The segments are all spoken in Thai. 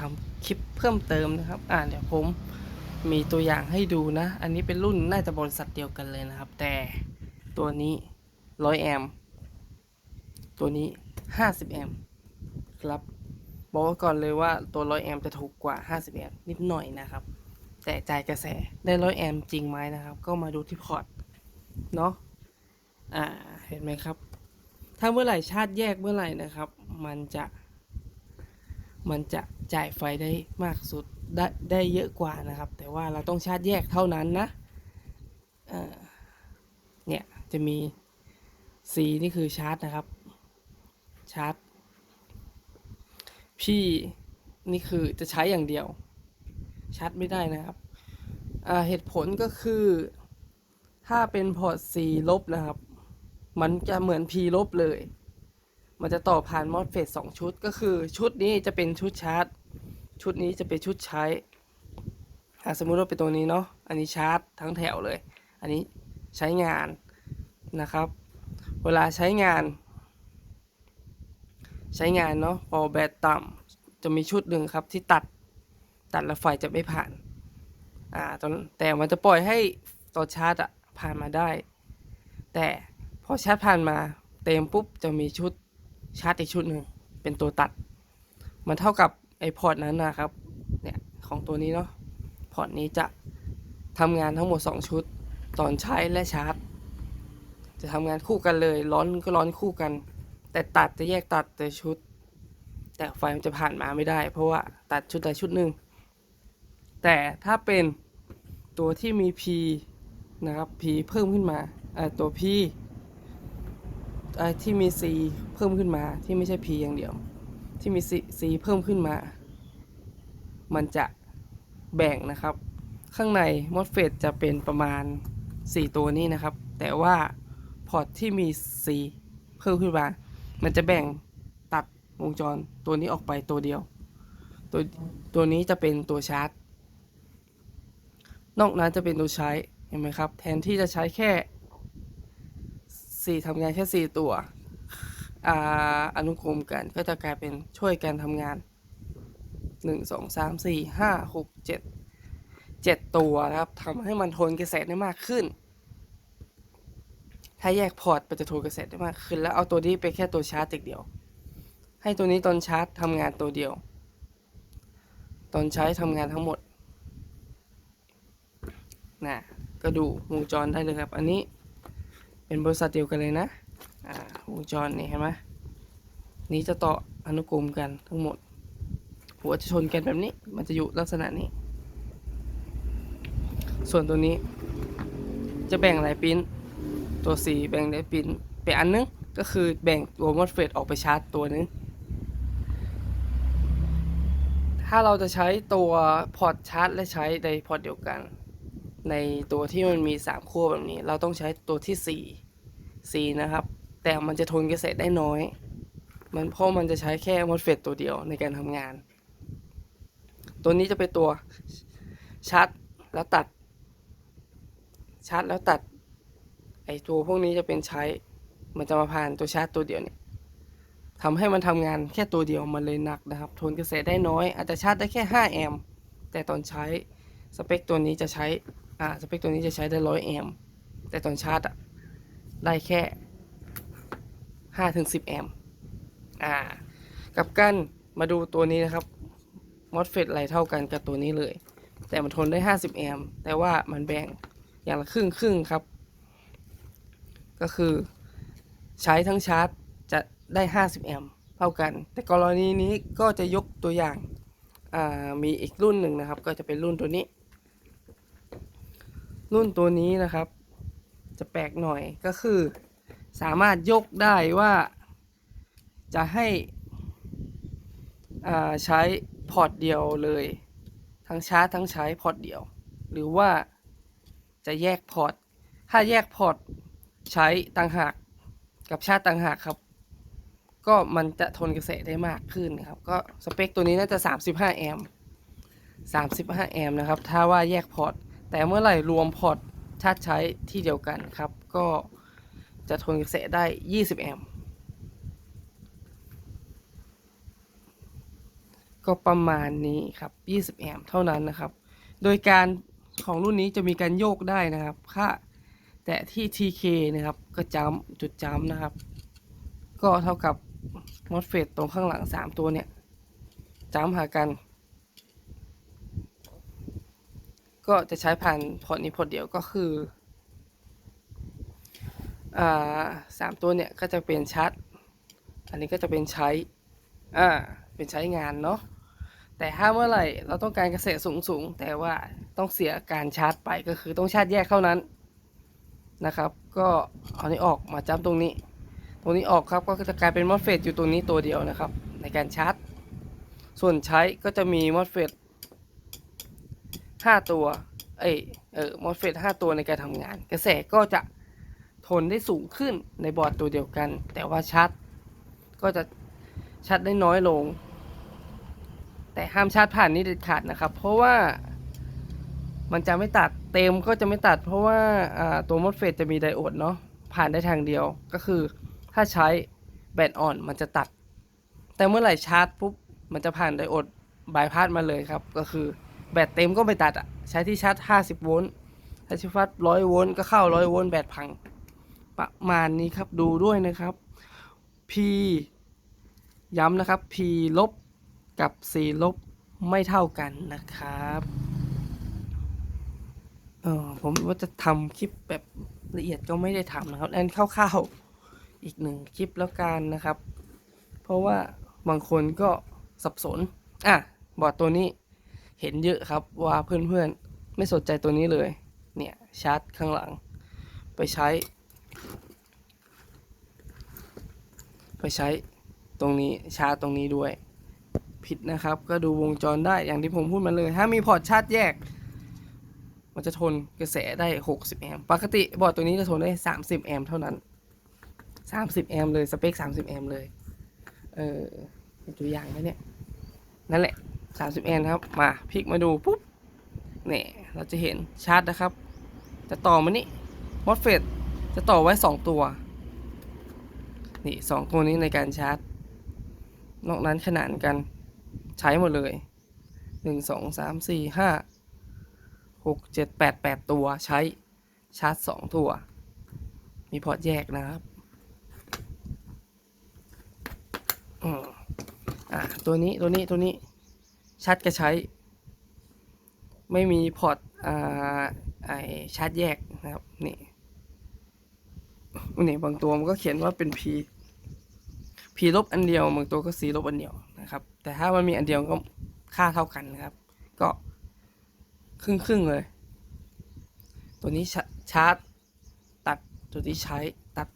ทำคลิปเพิ่มเติมนะครับ อ่าเดี๋ยวผมมีตัวอย่างให้ดูนะ อันนี้เป็นรุ่นน่าจะบริษัทเดียวกันเลยนะครับ แต่ตัวนี้ร้อยแอมป์ตัวนี้ห้าสิบแอมป์ครับบอกก่อนเลยว่าตัวร้อยแอมป์จะถูกกว่าห้าสิบแอมป์นิดหน่อยนะครับ แต่จ่ายกระแสได้ร้อยแอมป์จริงไหมนะครับ ก็มาดูที่พอร์ตเนาะอ่าเห็นไหมครับ ถ้าเมื่อไหร่ชาร์จแยกเมื่อไหร่นะครับ มันจะ มันจะจ่ายไฟได้มากสุดได้ได้เยอะกว่านะครับ แต่ว่าเราต้องชาร์จแยกเท่านั้นนะเเนี่ยจะมี C นี่คือชาร์จนะครับ ชาร์จ P นี่คือจะใช้อย่างเดียว ชาร์จไม่ได้นะครับเหตุผลก็คือถ้าเป็นพอร์ต C ลบนะครับ มันจะเหมือน P ลบเลย มันจะต่อผ่านมอสเฟสสองชุด ก็คือชุดนี้จะเป็นชุดชาร์จ ชุดนี้จะเป็นชุดใช้อะสมมุติว่าเป็นตัวนี้เนาะ อันนี้ชาร์จทั้งแถวเลย อันนี้ใช้งานนะครับ เวลาใช้งาน ใช้งานเนาะ พอแบตต่ำจะมีชุดหนึ่งครับที่ตัด ตัดแล้วไฟจะไม่ผ่าน อ่าตอนแต่มันจะปล่อยให้ตอชาร์จอะผ่านมาได้ แต่พอชาร์จผ่านมาเต็มปุ๊บจะมีชุด ชาร์จอีกชุดหนึ่งเป็นตัวตัด มันเท่ากับไอพอร์ตนั้นนะครับ เนี่ยของตัวนี้เนาะ พอร์ตนี้จะทำงานทั้งหมด 2 ชุด ตอนใช้และชาร์จ จะทำงานคู่กันเลย ร้อนก็ร้อนคู่กัน แต่ตัดจะแยกตัดแต่ชุด แต่ไฟมันจะผ่านมาไม่ได้ เพราะว่าตัดชุดใดชุดหนึ่ง แต่ถ้าเป็นตัวที่มี P นะครับ P เพิ่มขึ้นมาอ่าตัว P ที่มี C เพิ่มขึ้นมาที่ไม่ใช่ P อย่างเดียว ที่มี C, C เพิ่มขึ้นมา มันจะแบ่งนะครับ ข้างใน MOSFET จะเป็นประมาณ 4 ตัวนี้นะครับ แต่ว่าพอร์ตที่มี C เพิ่มขึ้นมา มันจะแบ่งตัดวงจรตัวนี้ออกไปตัวเดียว ตัวตัวนี้จะเป็นตัวชาร์จ นอกนั้นจะเป็นตัวใช้เห็นไหมครับ แทนที่จะใช้แค่ 4ทำงานแค่4ตัวอาอนุกรมกันก็จะกลายเป็นช่วยกันทำงาน1 2 3 4 5 6 7 7ตัวนะครับทำให้มันทนกระแสได้มากขึ้น ถ้าแยกพอร์ตมันจะทนกระแสได้มากขึ้น แล้วเอาตัวนี้ไปแค่ตัวชาร์จติกเดียว ให้ตัวนี้ตอนชาร์จทำงานตัวเดียว ตอนใช้ทำงานทั้งหมดนะก็ดูวงจรได้เลยครับ อันนี้ เป็นบริษัทเดียวกันเลยนะอ่าวงจรนี่เห็นไหมนี้จะต่ออนุกรมกันทั้งหมด หัวจะชนกันแบบนี้ มันจะอยู่ลักษณะนี้ ส่วนตัวนี้ จะแบ่งหลายปิ้น ตัวสีแบ่งได้ปิ้นไปอันนึงก็คือแบ่งตัวมอสเฟตออกไปชาร์จตัวนึง ถ้าเราจะใช้ตัวพอร์ตชาร์จและใช้ในพอร์ตเดียวกัน ในตัวที่มันมี 3 ขั้วแบบนี้ เราต้องใช้ตัวที่ 4 4 นะครับ แต่มันจะทนกระแสได้น้อย มันเพราะมันจะใช้แค่มอสเฟตตัวเดียวในการทำงาน ตัวนี้จะเป็นตัวชาร์จแล้วตัดชาร์จแล้วตัด ไอตัวพวกนี้จะเป็นใช้ มันจะมาผ่านตัวชาร์จตัวเดียวเนี่ยทำให้มันทำงานแค่ตัวเดียวมันเลยหนักนะครับ ทนกระแสได้น้อย อาจจะชาร์จได้แค่ 5 แอมป์แต่ตอนใช้สเปคตัวนี้จะใช้าสเปคตัวนี้จะใช้ได้100แอมแต่ตอนชาร์จอะได้แค่5ถึง10แอมอ่ากับกันมาดูตัวนี้นะครับ MOSFET ไหลเท่ากันกับตัวนี้เลย แต่มันทนได้ 50 แอมป์แต่ว่ามันแบ่งอย่างละครึ่งครึ่งครับ ก็คือใช้ทั้งชาร์จจะได้ 50 แอมป์เท่ากัน แต่กรณีนี้ก็จะยกตัวอย่างามีอีกรุ่นหนึ่งนะครับ ก็จะเป็นรุ่นตัวนี้ รุ่นตัวนี้นะครับ จะแปลกหน่อยก็คือ สามารถยกได้ว่าจะให้ใช้พอร์ตเดียวเลย ทั้งชาร์จทั้งใช้พอร์ตเดียว หรือว่าจะแยกพอร์ต ถ้าแยกพอร์ตใช้ต่างหากกับชาร์จต่างหากครับ ก็มันจะทนกระแสได้มากขึ้นครับ ก็สเปคตัวนี้น่าจะ 35 แอมป์35 แอมป์นะครับ ถ้าว่าแยกพอร์ต แต่เมื่อไหร่รวมพอร์ตชาร์จใช้ที่เดียวกันครับ ก็จะทนกระแสได้ 20 แอมป์ก็ประมาณนี้ครับ 20 แอมป์เท่านั้นนะครับ โดยการของรุ่นนี้จะมีการโยกได้นะครับ ค่าแต่ที่ TK นะครับ ก็จัมป์จุดจัมป์นะครับ ก็เท่ากับมอสเฟตตรงข้างหลัง 3 ตัวเนี่ยจัมป์หากัน ก็จะใช้ผ่านพอร์ตนี้พอร์ตเดียวก็คืออ่าสามตัวเนี่ยก็จะเป็นชาร์จอันนี้ก็จะเป็นใช้อ่าเป็นใช้งานเนาะแต่ถ้าเมื่อไหร่เราต้องการกระแสสูงสูงๆแต่ว่าต้องเสียการชาร์จไปก็คือต้องชาร์จแยกเท่านั้นนะครับ ก็เอานี้ออกมาจ้ำตรงนี้ ตรงนี้ออกครับก็จะกลายเป็นมอสเฟตอยู่ตรงนี้ตัวเดียวนะครับ ในการชาร์จ ส่วนใช้ก็จะมีมอสเฟต 5ตัว เอยเออมอสเฟต5ตัวในการทำงาน กระแสก็จะทนได้สูงขึ้นในบอร์ดตัวเดียวกัน แต่ว่าชาร์จก็จะชาร์จได้น้อยลง แต่ห้ามชาร์จผ่านนี้เด็ดขาดนะครับ เพราะว่ามันจะไม่ตัดเต็มก็จะไม่ตัด เพราะว่าอ่าตัวมอสเฟตจะมีไดโอดเนาะผ่านได้ทางเดียวก็คือถ้าใช้แบตอ่อนมันจะตัด แต่เมื่อไหร่ชาร์จปุ๊บมันจะผ่านไดโอดบายพาสมาเลยครับ ก็คือ แบตเต็มก็ไม่ตัดอะ ใช้ที่ชาร์จ 50 โวลต์ถ้าชาร์จ100โวลต์ก็เข้า100โวลต์แบตพัง ประมาณนี้ครับดูด้วยนะครับ P ย้ำนะครับ P ลบกับ C ลบไม่เท่ากันนะครับเออผมว่าจะทำคลิปแบบละเอียดก็ไม่ได้ทำนะครับอันคร่าวๆอีกหนึ่งคลิปแล้วกันนะครับ เพราะว่าบางคนก็สับสน อะ บอร์ดตัวนี้ เห็นเยอะครับว่าเพื่อนๆ ไม่สนใจตัวนี้เลย เนี่ยชาร์จข้างหลัง ไปใช้ ไปใช้ตรงนี้ชาร์จตรงนี้ด้วย ผิดนะครับ ก็ดูวงจรได้อย่างที่ผมพูดมาเลย ถ้ามีพอร์ตชาร์จแยก มันจะทนกระแสได้ 60 แอมป์ปกติบอร์ดตัวนี้จะทนได้ 30 แอมป์เท่านั้น 30 แอมป์เลย สเปค 30 แอมป์เลย เออเป็นตัวอย่างไหมเนี่ย นั่นแหละ 30แอมป์ครับ มาพลิกมาดูปุ๊บเนี่ยเราจะเห็นชาร์จนะครับ จะต่อมานี่มอสเฟตจะต่อไว้2ตัว นี่สองตัวนี้ในการชาร์จ นอกนั้นขนานกันใช้หมดเลยหนึ่งสองสามสี่ห้าหกเจ็ดแปดแปดตัวใช้ชาร์จสองตัว มีพอร์ตแยกนะครับอืมอ่าตัวนี้ตัวนี้ตัวนี้ ชาร์จกระใช้ ไม่มีพอร์ตอ่าไอชาร์จแยกนะครับนี่นี่บางตัวมันก็เขียนว่าเป็น P P ลบอันเดียวบางตัวก็ C ลบอันเดียวนะครับ แต่ถ้ามันมีอันเดียวก็ค่าเท่ากันนะครับ ก็ครึ่งครึ่งเลย ตัวนี้ชาร์จตัดตัวที่ใช้ตัด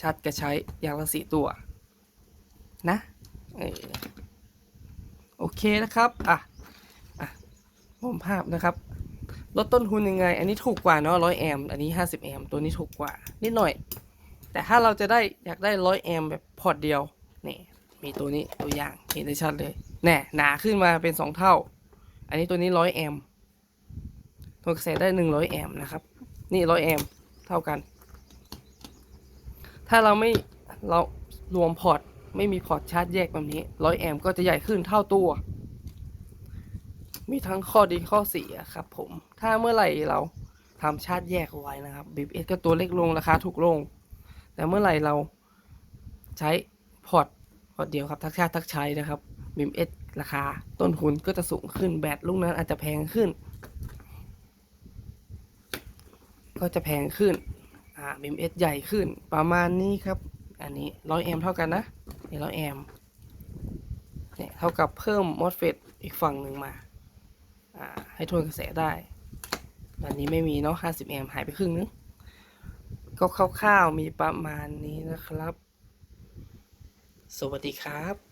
ชาร์จกับใช้อย่างละสี่ตัว นะเออ โอเคนะครับอะอะผมภาพนะครับลดต้นทุนยังไง อันนี้ถูกกว่าเนาะร้อยแอมอันนี้ห้าสิบแอมตัวนี้ถูกกว่า นิดหน่อย แต่ถ้าเราจะได้อยากได้ร้อยแอมแบบพอร์ตเดียวนี่มีตัวนี้ตัวอย่างเห็นได้ชัดเลยแน่หนาขึ้นมาเป็นสองเท่า อันนี้ตัวนี้ร้อยแอมตัวกระแสได้หนึ่งร้อยแอมนะครับ นี่ร้อยแอมเท่ากัน ถ้าเราไม่เรารวมพอร์ต ไม่มีพอร์ตชาร์จแยกแบบนี้ร้อยแอมป์ก็จะใหญ่ขึ้นเท่าตัว มีทั้งข้อดีข้อเสียครับผม ถ้าเมื่อไหร่เราทำชาร์จแยกเอาไว้นะครับ BBS ก็ตัวเล็กลงราคาถูกลง แต่เมื่อไหร่เราใช้พอร์ตพอร์ตเดียวครับ ทักชาติทักใช้นะครับ BBS ราคาต้นทุนก็จะสูงขึ้นแบตลูกนั้นอาจจะแพงขึ้น ก็จะแพงขึ้นอ่า BMS ใหญ่ขึ้นประมาณนี้ครับ อันนี้ร้อยแอมเท่ากันนะ นี่ร้อยแอมเนี่ยเท่ากับเพิ่มมอสเฟตอีกฝั่งหนึ่งมาอ่าให้ทวนกระแสได้อันนี้ไม่มีเนาะ50แอมป์หายไปครึ่งนึง ก็คร่าวๆมีประมาณนี้นะครับ สวัสดีครับ